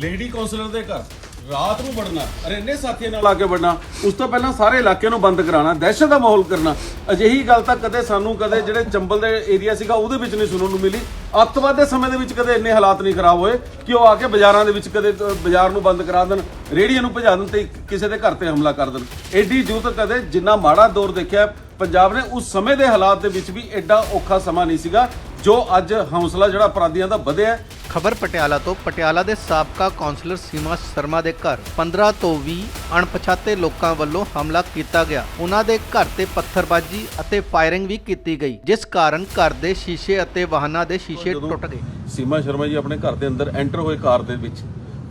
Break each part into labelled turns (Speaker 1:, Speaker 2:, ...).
Speaker 1: Lady councillor ਦੇ ਘਰ, ਰਾਤ ਨੂੰ ਵੜਨਾ, ਅਰੇ ਇੰਨੇ ਸਾਥੀਆਂ ਨਾਲ ਆ ਕੇ ਵੜਨਾ, ਉਸ ਤੋਂ ਪਹਿਲਾਂ ਸਾਰੇ ਇਲਾਕੇ ਨੂੰ ਬੰਦ ਕਰਾਉਣਾ, ਦਹਿਸ਼ਤ ਦਾ ਮਾਹੌਲ ਕਰਨਾ, ਅਜਿਹੀ ਗੱਲ ਤਾਂ ਕਦੇ ਸਾਨੂੰ, ਕਦੇ ਜਿਹੜੇ ਚੰਬਲ ਦੇ ਏਰੀਆ ਸੀਗਾ, ਉਹਦੇ ਵਿੱਚ ਨਹੀਂ ਸੁਣਨ ਨੂੰ ਮਿਲੀ। ਅੱਤਵਾਦ ਦੇ ਸਮੇਂ ਦੇ ਵਿੱਚ ਕਦੇ ਇੰਨੇ ਹਾਲਾਤ ਨਹੀਂ ਖਰਾਬ ਹੋਏ ਕਿ ਉਹ ਆ ਕੇ ਬਾਜ਼ਾਰਾਂ ਦੇ ਵਿੱਚ ਕਦੇ ਬਾਜ਼ਾਰ ਨੂੰ ਬੰਦ ਕਰਾ ਦੇਣ ਰੇੜੀਆਂ ਨੂੰ ਭਜਾ ਦੇਣ ਤੇ ਕਿਸੇ ਦੇ ਘਰ ਤੇ ਹਮਲਾ ਕਰ ਦੇਣ। ਐਡੀ ਜੂਤ ਕਦੇ ਜਿੰਨਾ ਮਾੜਾ ਦੌਰ ਦੇਖਿਆ, ਪੰਜਾਬ ਨੇ ਉਸ ਸਮੇਂ ਦੇ ਹਾਲਾਤ ਦੇ ਵਿੱਚ ਵੀ ਐਡਾ ਔਖਾ ਸਮਾਂ ਨਹੀਂ ਸੀਗਾ, ਜੋ ਅੱਜ ਹੌਸਲਾ ਜਿਹੜਾ ਅਪਰਾਧੀਆਂ ਦਾ ਵਧਿਆ
Speaker 2: ਖਬਰ ਪਟਿਆਲਾ ਤੋਂ। ਪਟਿਆਲਾ ਦੇ ਸਾਬਕਾ ਕਾਉਂਸਲਰ ਸੀਮਾ ਸ਼ਰਮਾ ਦੇ ਘਰ 15 ਤੋਂ 20 ਅਣਪਛਾਤੇ ਲੋਕਾਂ ਵੱਲੋਂ ਹਮਲਾ ਕੀਤਾ ਗਿਆ। ਉਹਨਾਂ ਦੇ ਘਰ ਤੇ ਪੱਥਰਬਾਜ਼ੀ ਅਤੇ ਫਾਇਰਿੰਗ ਵੀ ਕੀਤੀ ਗਈ ਜਿਸ ਕਾਰਨ ਘਰ ਦੇ ਸ਼ੀਸ਼ੇ ਅਤੇ ਵਾਹਨਾਂ ਦੇ ਸ਼ੀਸ਼ੇ
Speaker 1: ਜਦੋਂ
Speaker 2: ਟੁੱਟ ਗਏ।
Speaker 1: ਸੀਮਾ ਸ਼ਰਮਾ ਜੀ ਆਪਣੇ ਘਰ ਦੇ ਅੰਦਰ ਐਂਟਰ ਹੋਏ ਕਾਰ ਦੇ ਵਿੱਚ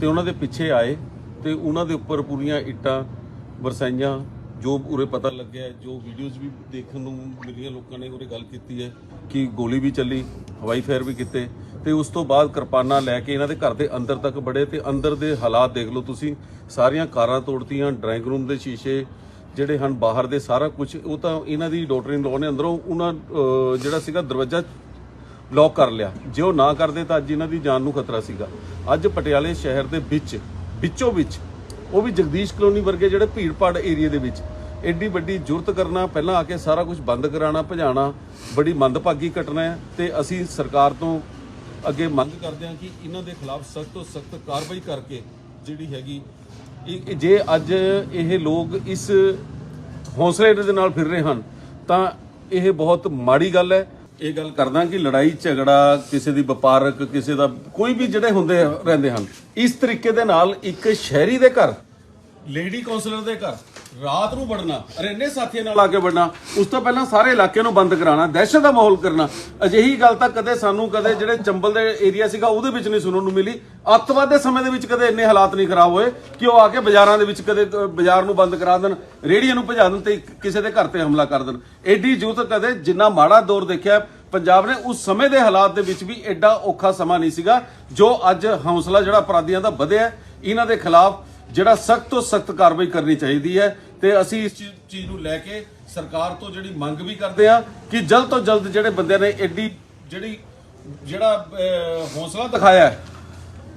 Speaker 1: ਤੇ ਉਹਨਾਂ ਦੇ ਪਿੱਛੇ ਆਏ ਤੇ ਉਹਨਾਂ ਦੇ ਉੱਪਰ ਪੂਰੀਆਂ ਇੱਟਾਂ ਵਰਸਾਈਆਂ ਜੋ ਉਰੇ ਪਤਾ ਲੱਗਿਆ, ਜੋ ਵੀਡੀਓਜ਼ ਵੀ ਦੇਖਣ ਨੂੰ ਮਿਲੀਆਂ ਲੋਕਾਂ ਨੇ, ਉਰੇ ਗੱਲ ਕੀਤੀ ਹੈ ਕਿ ਗੋਲੀ ਵੀ ਚੱਲੀ, ਹਵਾਈ ਫਾਇਰ ਵੀ ਕੀਤੇ, ਤੇ ਉਸ ਤੋਂ ਬਾਅਦ ਕਿਰਪਾਨਾਂ ਲੈ ਕੇ ਇਹਨਾਂ ਦੇ ਘਰ ਦੇ ਅੰਦਰ ਤੱਕ ਬੜੇ ਤੇ ਅੰਦਰ ਦੇ ਹਾਲਾਤ ਦੇਖ ਲਓ ਤੁਸੀਂ। ਸਾਰੀਆਂ ਕਾਰਾਂ ਤੋੜਤੀਆਂ ਡਰਾਇੰਗ ਰੂਮ ਦੇ ਸ਼ੀਸ਼ੇ ਜਿਹੜੇ ਹਨ ਬਾਹਰ ਦੇ, ਸਾਰਾ ਕੁਝ ਉਹ ਤਾਂ ਇਹਨਾਂ ਦੀ ਡਾਕਟਰ ਇਨ ਨੇ ਅੰਦਰੋਂ ਉਹਨਾਂ ਜਿਹੜਾ ਸੀਗਾ ਦਰਵਾਜ਼ਾ ਲੌਕ ਕਰ ਲਿਆ। ਜੇ ਉਹ ਨਾ ਕਰਦੇ ਤਾਂ ਅੱਜ ਇਹਨਾਂ ਦੀ ਜਾਨ ਨੂੰ ਖਤਰਾ ਸੀਗਾ। ਅੱਜ ਪਟਿਆਲੇ ਸ਼ਹਿਰ ਦੇ ਵਿੱਚ, ਵਿੱਚੋਂ ਵਿੱਚ ਉਹ ਵੀ ਜਗਦੀਸ਼ ਕਲੋਨੀ ਵਰਗੇ ਜਿਹੜੇ ਭੀੜ-ਭਾੜ ਏਰੀਆ ਦੇ ਵਿੱਚ। ਐਡੀ ਵੱਡੀ ਜੁਰਤ ਕਰਨਾ, ਪਹਿਲਾਂ ਆ ਕੇ ਸਾਰਾ ਕੁਝ ਬੰਦ ਕਰਾਉਣਾ ਭਜਾਣਾ, ਬੜੀ ਮੰਦਭਾਗੀ ਘਟਨਾ ਹੈ ਤੇ ਅਸੀਂ ਸਰਕਾਰ ਤੋਂ ਅੱਗੇ ਮੰਗ ਕਰਦੇ ਹਾਂ ਕਿ ਇਹਨਾਂ ਦੇ ਖਿਲਾਫ ਸਖਤ ਤੋਂ ਸਖਤ ਕਾਰਵਾਈ ਕਰਕੇ ਜਿਹੜੀ ਹੈਗੀ ਜੇ ਅੱਜ ਇਹ ਲੋਕ ਇਸ ਹੌਸਲੇ ਦੇ ਨਾਲ ਫਿਰ ਰਹੇ ਹਨ, ਤਾਂ ਇਹ ਬਹੁਤ ਮਾੜੀ ਗੱਲ ਹੈ। ਇਹ ਗੱਲ ਕਰਦਾ ਕਿ ਲੜਾਈ, ਝਗੜਾ, ਕਿਸੇ ਦੀ ਵਪਾਰਕ, ਕਿਸੇ ਦਾ ਕੋਈ ਵੀ ਜਿਹੜੇ ਹੁੰਦੇ ਰਹਿੰਦੇ ਹਨ, ਇਸ ਤਰੀਕੇ ਦੇ ਨਾਲ ਇੱਕ ਸ਼ਹਿਰੀ ਦੇ ਘਰ ਲੇਡੀ ਕਾਉਂਸਲਰ ਦੇ ਘਰ, ਰਾਤ ਨੂੰ ਵੜਨਾ ਅਰੇ ਇੰਨੇ ਸਾਥੀਆਂ ਨਾਲ ਆ ਕੇ ਵੜਨਾ, ਉਸ ਤੋਂ ਪਹਿਲਾਂ ਸਾਰੇ ਇਲਾਕੇ ਨੂੰ ਬੰਦ ਕਰਾਉਣਾ, ਦਹਿਸ਼ਤ ਦਾ ਮਾਹੌਲ ਕਰਨਾ, ਅਜਿਹੀ ਗੱਲ ਤਾਂ ਕਦੇ ਸਾਨੂੰ, ਕਦੇ ਜਿਹੜੇ ਚੰਬਲ ਦੇ ਏਰੀਆ ਸੀਗਾ, ਉਹਦੇ ਵਿੱਚ ਨਹੀਂ ਸੁਣਨ ਨੂੰ ਮਿਲੀ। ਅੱਤਵਾਦ ਦੇ ਸਮੇਂ ਦੇ ਵਿੱਚ ਕਦੇ ਇੰਨੇ ਹਾਲਾਤ ਨਹੀਂ ਖਰਾਬ ਹੋਏ ਕਿ ਉਹ ਆ ਕੇ ਬਾਜ਼ਾਰਾਂ ਦੇ ਵਿੱਚ ਕਦੇ ਬਾਜ਼ਾਰ ਨੂੰ ਬੰਦ ਕਰਾ ਦੇਣ ਰੇੜੀਆਂ ਨੂੰ ਭਜਾ ਦੇਣ ਤੇ ਕਿਸੇ ਦੇ ਘਰ ਤੇ ਹਮਲਾ ਕਰ ਦੇਣ। ਐਡੀ ਜੂਤ ਕਦੇ ਜਿੰਨਾ ਮਾੜਾ ਦੌਰ ਦੇਖਿਆ, ਪੰਜਾਬ ਨੇ ਉਸ ਸਮੇਂ ਦੇ ਹਾਲਾਤ ਦੇ ਵਿੱਚ ਵੀ ਐਡਾ ਔਖਾ ਸਮਾਂ ਨਹੀਂ ਸੀਗਾ, ਜੋ ਅੱਜ ਹੌਸਲਾ ਜਿਹੜਾ ਅਪਰਾਧੀਆਂ ਦਾ ਵਧਿਆ, ਇਹਨਾਂ ਦੇ ਖਿਲਾਫ ਜਿਹੜਾ ਸਖਤ ਤੋਂ ਸਖਤ ਕਾਰਵਾਈ ਕਰਨੀ ਚਾਹੀਦੀ ਹੈ ਤੇ ਅਸੀਂ ਇਸ ਚੀ- ਚੀਜ਼ ਨੂੰ ਲੈ ਕੇ ਸਰਕਾਰ ਤੋਂ ਜਿਹੜੀ ਮੰਗ ਵੀ ਕਰਦੇ ਹਾਂ ਕਿ ਜਲਦ ਤੋਂ ਜਲਦ ਜਿਹੜੇ ਬੰਦਿਆਂ ਨੇ ਐਡੀ ਜਿਹੜੀ ਜਿਹੜਾ ਅਹ, ਹੌਸਲਾ ਦਿਖਾਇਆ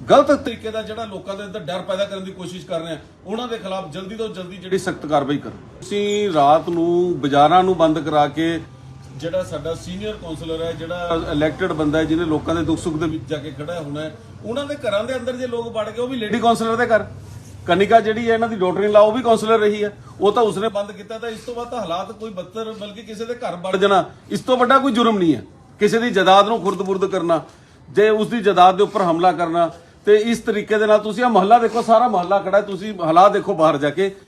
Speaker 1: ਗਲਤ ਤਰੀਕੇ ਦਾ ਜਿਹੜਾ ਲੋਕਾਂ ਦੇ ਅੰਦਰ ਡਰ ਪੈਦਾ ਕਰਨ ਦੀ ਕੋਸ਼ਿਸ਼ ਕਰ ਰਹੇ ਆ ਉਹਨਾਂ ਦੇ ਖਿਲਾਫ ਜਲਦੀ ਤੋਂ ਜਲਦੀ ਜਿਹੜੀ ਸਖਤ ਕਾਰਵਾਈ ਕਰੋ। ਤੁਸੀਂ ਰਾਤ ਨੂੰ ਬਾਜ਼ਾਰਾਂ ਨੂੰ ਬੰਦ ਕਰਾ ਕੇ ਜਿਹੜਾ ਸਾਡਾ ਸੀਨੀਅਰ ਕਾਉਂਸਲਰ ਹੈ ਜਿਹੜਾ ਇਲੈਕਟਡ ਬੰਦਾ ਹੈ ਜਿਹਨੇ ਲੋਕਾਂ ਦੇ ਦੁੱਖ ਸੁੱਖ ਦੇ ਵਿੱਚ ਜਾ ਕੇ ਖੜਾ ਹੋਣਾ ਹੈ ਉਹਨਾਂ ਦੇ ਘਰਾਂ ਦੇ ਅੰਦਰ ਜੇ ਲੋਕ ਵੜ ਗਏ ਉਹ ਵੀ ਲੇਡੀ ਕਾਉਂਸਲਰ ਦੇ ਘਰ। ਕਨਿਕਾ ਜਿਹੜੀ ਹੈ ਇਹਨਾਂ ਦੀ ਡਾਕਟਰ ਇਨ ਲਾ ਉਹ ਵੀ ਕਾਉਂਸਲਰ ਰਹੀ ਹੈ। ਉਹ ਤਾਂ ਉਸਨੇ ਬੰਦ ਕੀਤਾ ਤਾਂ ਇਸ ਤੋਂ ਬਾਅਦ ਤਾਂ ਹਾਲਾਤ ਕੋਈ ਬੱਤਰ ਬਲਕਿ ਕਿਸੇ ਦੇ ਘਰ ਵੜ ਜਾਣਾ, ਇਸ ਤੋਂ ਵੱਡਾ ਕੋਈ ਜੁਰਮ ਨਹੀਂ ਹੈ। ਕਿਸੇ ਦੀ ਜਾਇਦਾਦ ਨੂੰ ਖੁਰਦ-ਬੁਰਦ ਕਰਨਾ, ਜੇ ਉਸ ਦੀ ਜਾਇਦਾਦ ਦੇ ਉੱਪਰ ਹਮਲਾ ਕਰਨਾ, ਤੇ ਇਸ ਤਰੀਕੇ ਦੇ ਨਾਲ ਤੁਸੀਂ ਆ ਮਹੱਲਾ ਦੇਖੋ, ਸਾਰਾ ਮਹੱਲਾ ਖੜਾ ਤੁਸੀਂ ਹਾਲਾਤ ਦੇਖੋ ਬਾਹਰ ਜਾ ਕੇ।